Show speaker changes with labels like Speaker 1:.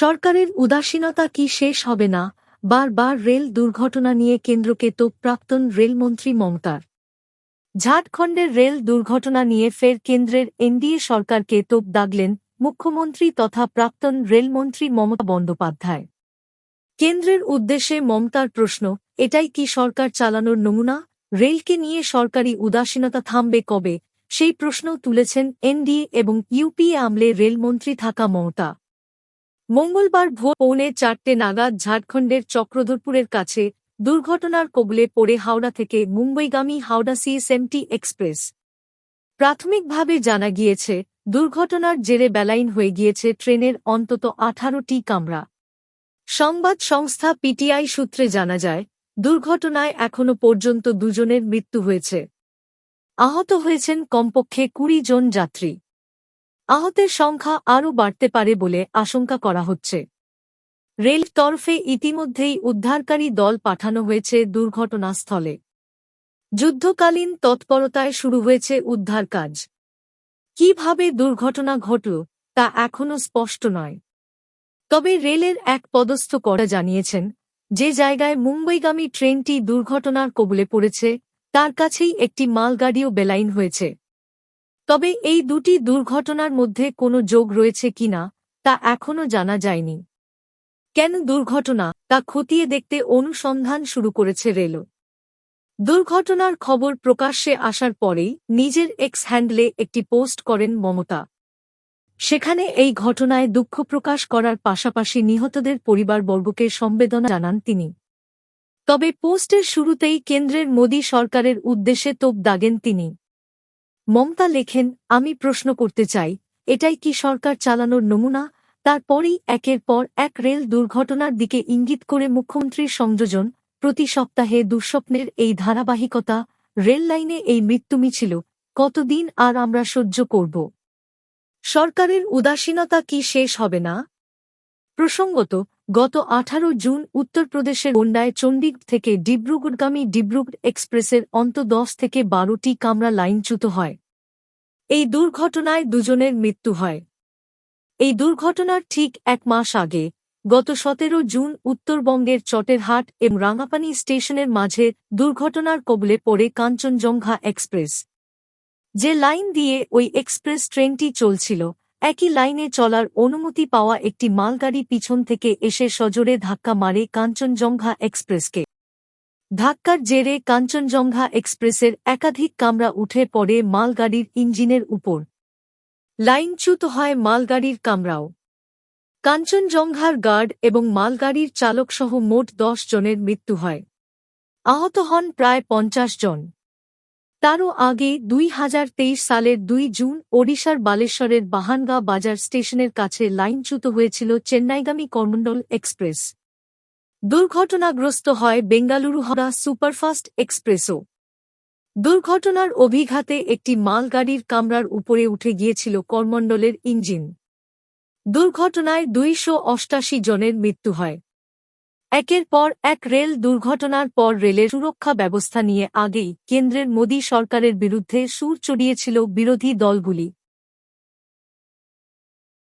Speaker 1: সরকারের উদাসীনতা কি শেষ হবে না? বারবার রেল দুর্ঘটনা নিয়ে কেন্দ্রকে তো প্রাক্তন রেলমন্ত্রী মমতার। ঝাড়খণ্ডের রেল দুর্ঘটনা নিয়ে ফের কেন্দ্রের এনডিএ সরকারকে তোপ দাগলেন মুখ্যমন্ত্রী তথা প্রাক্তন রেলমন্ত্রী মমতা বন্দ্যোপাধ্যায়। কেন্দ্রের উদ্দেশ্যে মমতার প্রশ্ন, এটাই কি সরকার চালানোর নমুনা? রেলকে নিয়ে সরকারি উদাসীনতা থামবে কবে? সেই প্রশ্ন তুলেছেন এনডিএ এবং ইউপিএ আমলে রেলমন্ত্রী থাকা মমতা। মঙ্গলবার ভোর পৌনে চারটে নাগাদ ঝাড়খণ্ডের চক্রধরপুরের কাছে দুর্ঘটনার কবলে পড়ে হাওড়া থেকে মুম্বইগামী হাওড়া সিএসএমটি এক্সপ্রেস। প্রাথমিকভাবে জানা গিয়েছে, দুর্ঘটনার জেরে বেলাইন হয়ে গিয়েছে ট্রেনের অন্তত আঠারোটি কামরা। সংবাদ সংস্থা পিটিআই সূত্রে জানা যায়, দুর্ঘটনায় এখনও পর্যন্ত দুজনের মৃত্যু হয়েছে। আহত হয়েছেন কমপক্ষে কুড়ি জন যাত্রী। আহতের সংখ্যা আরও বাড়তে পারে বলে আশঙ্কা করা হচ্ছে। রেল তরফে ইতিমধ্যেই উদ্ধারকারী দল পাঠানো হয়েছে দুর্ঘটনাস্থলে। যুদ্ধকালীন তৎপরতায় শুরু হয়েছে উদ্ধার কাজ। কীভাবে দুর্ঘটনা ঘটল, তা এখনও স্পষ্ট নয়। তবে রেলের এক পদস্থ করা জানিয়েছেন, যে জায়গায় মুম্বইগামী ট্রেনটি দুর্ঘটনার কবলে পড়েছে, তার কাছেই একটি মালগাড়িও বেলাইন হয়েছে। তবে এই দুটি দুর্ঘটনার মধ্যে কোনো যোগ রয়েছে কিনা তা এখনও জানা যায়নি। কেন দুর্ঘটনা, তা খতিয়ে দেখতে অনুসন্ধান শুরু করেছে রেল দুর্ঘটনার খবর প্রকাশ্যে আসার পরেই নিজের এক্স হ্যান্ডলে একটি পোস্ট করেন মমতা। সেখানে এই ঘটনায় দুঃখ প্রকাশ করার পাশাপাশি নিহতদের পরিবারবর্গকে সম্বেদনা জানান তিনি। তবে পোস্টের শুরুতেই কেন্দ্রের মোদী সরকারের উদ্দেশ্যে তোপ দাগেন তিনি। মমতা লেখেন, আমি প্রশ্ন করতে চাই, এটাই কি সরকার চালানোর নমুনা? তারপরেই একের পর এক রেল দুর্ঘটনার দিকে ইঙ্গিত করে মুখ্যমন্ত্রীর সংযোজন, প্রতি সপ্তাহে দুঃস্বপ্নের এই ধারাবাহিকতা, রেল লাইনে এই মৃত্যু মিছিল, কতদিন আর আমরা সহ্য করব? সরকারের উদাসীনতা কি শেষ হবে না? প্রসঙ্গত গত আঠারো জুন উত্তরপ্রদেশের গোন্ডায় চণ্ডীগড় থেকে ডিব্রুগড়গামী ডিব্রুগড় এক্সপ্রেসের অন্ত দশ থেকে বারোটি কামরা লাইনচ্যুত হয়। এই দুর্ঘটনায় দুজনের মৃত্যু হয়। এই দুর্ঘটনার ঠিক এক মাস আগে, গত সতেরো জুন উত্তরবঙ্গের চটেরহাট এবং রাঙাপানি স্টেশনের মাঝে দুর্ঘটনার কবলে পড়ে কাঞ্চনজঙ্ঘা এক্সপ্রেস। যে লাইন দিয়ে ওই এক্সপ্রেস ট্রেনটি চলছিল একই লাইনে চলার অনুমতি পাওয়া একটি মালগাড়ি পিছন থেকে এসে সজোরে ধাক্কা মারে কাঞ্চনজঙ্ঘা এক্সপ্রেসকে। ধাক্কার জেরে কাঞ্চনজঙ্ঘা এক্সপ্রেসের একাধিক কামরা উঠে পড়ে মালগাড়ির ইঞ্জিনের উপর। লাইনচ্যুত হয় মালগাড়ির কামরাও। কাঞ্চনজঙ্ঘার গার্ড এবং মালগাড়ির চালকসহ মোট দশ জনের মৃত্যু হয়। আহত হন প্রায় পঞ্চাশ জন। তারও আগে দুই হাজার তেইশ সালের দুই জুন ওড়িশার বালেশ্বরের বাহানগা বাজার স্টেশনের কাছে লাইনচ্যুত হয়েছিল চেন্নাইগামী কর্মন্ডল এক্সপ্রেস। দুর্ঘটনাগ্রস্ত হয় বেঙ্গালুরু হরা সুপারফাস্ট এক্সপ্রেসও। দুর্ঘটনার অভিঘাতে একটি মালগাড়ির কামরার উপরে উঠে গিয়েছিল করমণ্ডলের ইঞ্জিন। দুর্ঘটনায় দুইশো জনের মৃত্যু হয়। একের পর এক রেল দুর্ঘটনার পর রেলের সুরক্ষা ব্যবস্থা নিয়ে আগেই কেন্দ্রের মোদী সরকারের বিরুদ্ধে সুর চড়িয়েছিল বিরোধী দলগুলি।